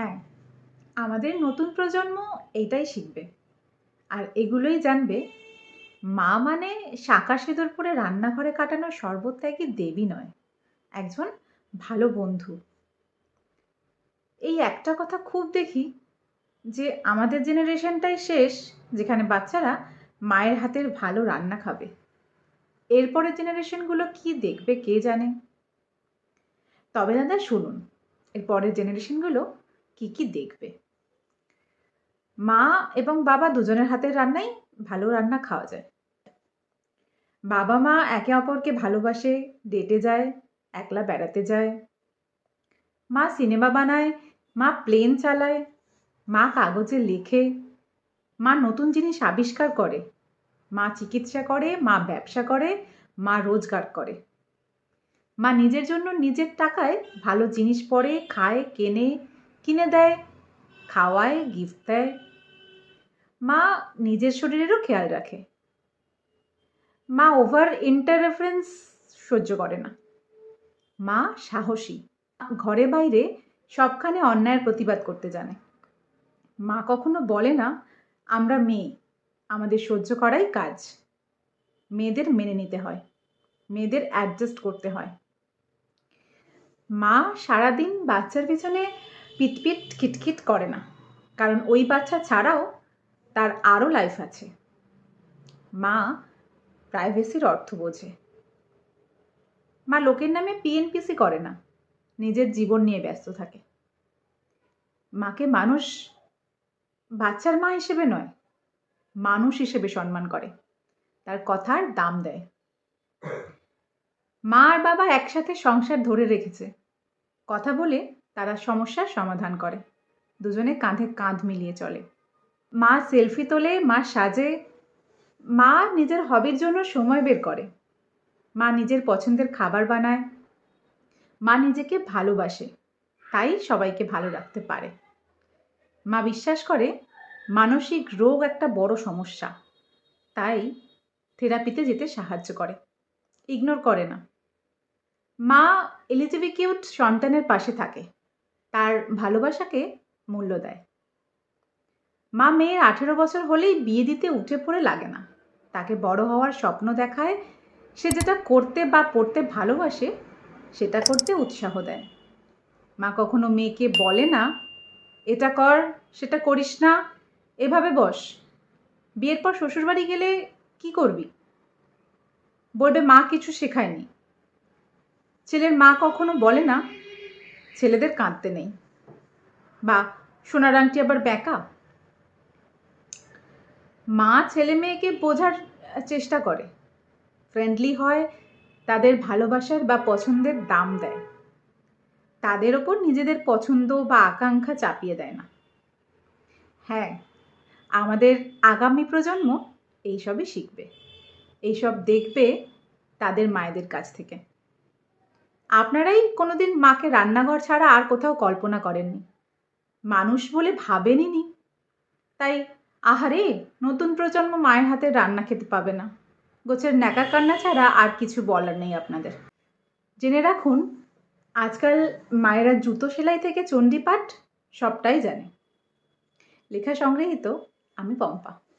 হ্যাঁ আমাদের নতুন প্রজন্ম এটাই শিখবে। আর এগুলোই জানবে, মা মানে শাঁকা সিঁদুর পরে রান্নাঘরে কাটানো সর্বত্যাগী দেবী নয়, একজন ভালো বন্ধু। এই একটা কথা খুব দেখি যে আমাদের জেনারেশনটাই শেষ, যেখানে বাচ্চারা মায়ের হাতের ভালো রান্না খাবে। এরপরের জেনারেশনগুলো কি দেখবে কে জানে? তবে দাদা শুনুন এর পরের জেনারেশনগুলো কি কি দেখবে? মা এবং বাবা দুজনের হাতের রান্নাই ভালো রান্না খাওয়া যায়। বাবা মা একে অপরকে ভালোবাসে, ডেটে যায়, একলা বেড়াতে যায়। মা সিনেমা বানায়, মা প্লেন চালায়, মা কাগজে লেখে, মা নতুন জিনিস আবিষ্কার করে, মা চিকিৎসা করে, মা ব্যবসা করে, মা রোজগার করে। মা নিজের জন্য নিজের টাকায় ভালো জিনিস পরে খায়, কেনে কিনে দেয়, খাওয়ায় গিফট দেয়। মা নিজের শরীরেরও খেয়াল রাখে। মা ওভার ইন্টারফারেন্স সহ্য করে না। মা সাহসী। ঘরে বাইরে সবখানে অন্যায়ের প্রতিবাদ করতে জানে। মা কখনো বলে না, আমরা মেয়ে, আমাদের সহ্য করাই কাজ। মেয়েদের মেনে নিতে হয়, মেয়েদের অ্যাডজাস্ট করতে হয়। মা সারাদিন বাচ্চার পিছনে পিটপিট, খিটখিট করে না। কারণ ওই বাচ্চা ছাড়াও তার আরও লাইফ আছে। মা প্রাইভেসির অর্থ বোঝে। মা লোকের নামে পিএনপিসি করে না। নিজের জীবন নিয়ে ব্যস্ত থাকে। মাকে মানুষ বাচ্চার মা হিসেবে নয়, মানুষ হিসেবে সম্মান করে। তার কথার দাম দেয়। মা আর বাবা একসাথে সংসার ধরে রেখেছে। কথা বলে তারা সমস্যার সমাধান করে। দুজনে কাঁধে কাঁধ মিলিয়ে চলে। মা সেলফি তোলে, মা সাজে, মা নিজের হবির জন্য সময় বের করে। মা নিজের পছন্দের খাবার বানায়। মা নিজেকে ভালোবাসে, তাই সবাইকে ভালো রাখতে পারে। মা বিশ্বাস করে, মানসিক রোগ একটা বড় সমস্যা, তাই থেরাপিতে যেতে সাহায্য করে। ইগনোর করে না। মা এলিজিবিকিউট সন্তানের পাশে থাকে। তার ভালোবাসাকে মূল্য দেয়। মা মেয়ের আঠেরো বছর হলেই বিয়ে দিতে উঠে পড়ে লাগে না। তাকে বড় হওয়ার স্বপ্ন দেখায়। সে যেটা করতে বা পড়তে ভালোবাসে, সেটা করতে উৎসাহ দেয়। মা কখনো মেয়েকে বলে না, এটা কর, সেটা করিস না, এভাবে বস। বিয়ের পর শ্বশুরবাড়ি গেলে কি করবি? বলবে, মা কিছু শেখায়নি। ছেলের মা কখনো বলে না ছেলেদের কাঁদতে নেই। বা সোনার আংটি আবার ব্যাকা? মা ছেলে মেয়েকে বোঝার চেষ্টা করে। ফ্রেন্ডলি হয়, তাদের ভালোবাসার বা পছন্দের দাম দেয়। তাদের ওপর নিজেদের পছন্দ বা আকাঙ্ক্ষা চাপিয়ে দেয় না। হ্যাঁ আমাদের আগামী প্রজন্ম এইসবই শিখবে। এইসব দেখবে তাদের মায়েদের কাছ থেকে। আপনারাই কোনোদিন মাকে রান্নাঘর ছাড়া আর কোথাও কল্পনা করেননি। মানুষ বলে ভাবেনই তাই আহারে, নতুন প্রজন্ম মায়ের হাতে রান্না খেতে পাবে না। গোছের ন্যাকা কান্না ছাড়া আর কিছু বলার নেই আপনাদের। জেনে রাখুন, আজকাল মায়েরা জুতো সেলাই থেকে চণ্ডীপাঠ সবটাই জানে। লেখা সংগৃহীত, আমি পম্পা।